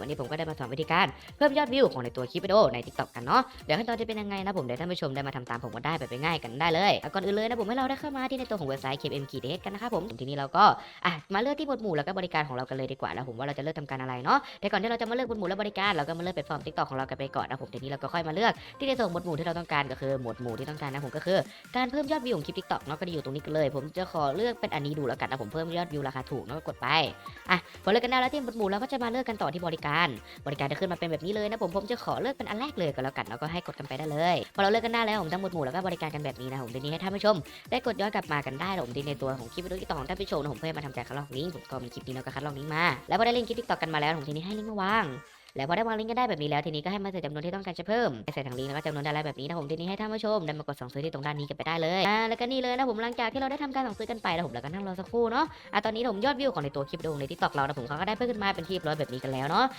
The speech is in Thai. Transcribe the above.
วันนี้ผมก็ได้มาสอนวิธีการเพิ่มยอดวิวของในตัวคลิปวิดีโอใน TikTok กันเนาะเดี๋ยวขั้นตอนจะเป็นยังไงนะผมเดี๋ยวท่านผู้ชมได้มาทำตามผมกันได้แบบง่ายกันได้เลยก่อนอื่นเลยนะผมให้เราได้เข้ามาที่ในตัวของเว็บไซต์ KM ขีดกันนะครับผมทีนี้เราก็อะมาเลือกที่หมวดหมู่แล้วก็บริการของเรากันเลยดีกว่านะผมว่าเราจะเลือกทำการอะไรเนาะแต่ก่อนที่เราจะมาเลือกหมวดหมู่และบริการเราก็มาเลือกแพลตฟอร์ม TikTok ของเรากันไปก่อนนะผมทีนี้เราก็ค่อยมาเลือกที่ในส่วนหมวดหมู่ที่เราต้องการก็คือหมวดหมู่ที่ต้องการนะผมก็คือการเพิ่มยอดวิวของคลิป TikTok เนาะก็จะอยู่ตรงนี้กันเลย ผมจะขอเลือกเป็นอันนี้ดูแล้วกันนะผมเพิ่มยอดวิวราคาถูกเนาะก็กดไปอะพอเลือกกันได้แล้วที่หมวดหมู่เราก็จะมาเลือกกันต่อที่บริการ บริการจะขึ้นมาเป็นแบบนี้เลยนะผมผมจะขอเลือกเป็นอันแรกเลยก็แล้วกันแล้วก็ให้กดกันไปได้เลยพอเราเลือกกันได้แล้วผมทั้งหมดหมู่แล้วก็บริการกันแบบนี้นะผมทีนี้ให้ท่านผู้ชม ได้กดย้อนกลับมากันได้ผมทีในตัวของคลิปวิดีโอที่ต่อของท่านผู้ชมผมเพื่อมาทำการคัดลอกลิงก์ผมก็มีคลิปนี้แล้วก็คัดลอกลิงก์มาแล้วพอได้ลิงก์คลิป TikTok กันมาแล้วผมทีนี้ให้ลิงก์มาวางแล้วพอได้วางลิงก์กันได้แบบนี้แล้วทีนี้ก็ให้มาใส่จำนวนที่ต้องการจะเพิ่มใส่ทางลิงก์แล้วก็จำนวนดาราแบบนี้นะผมทีนี้ให้ท่านผู้ชมได้มากดสั่งซื้อที่ตรงด้านนี้กันไปได้เลยอ่าแล้วก็นี่เลยนะผมหลังจากที่เราได้ทำการสั่งซื้อกันไปนะผมแล้วก็นั่งรอสักครู่เนาะอะตอนนี้ผมยอดวิวของในตัวคลิปดีโอในทิกตอกเรานะผมเขาก็ได้เพิ่มขึ้นมาเป็นที่ร้อยแบบนี้กันแล้วเนาะ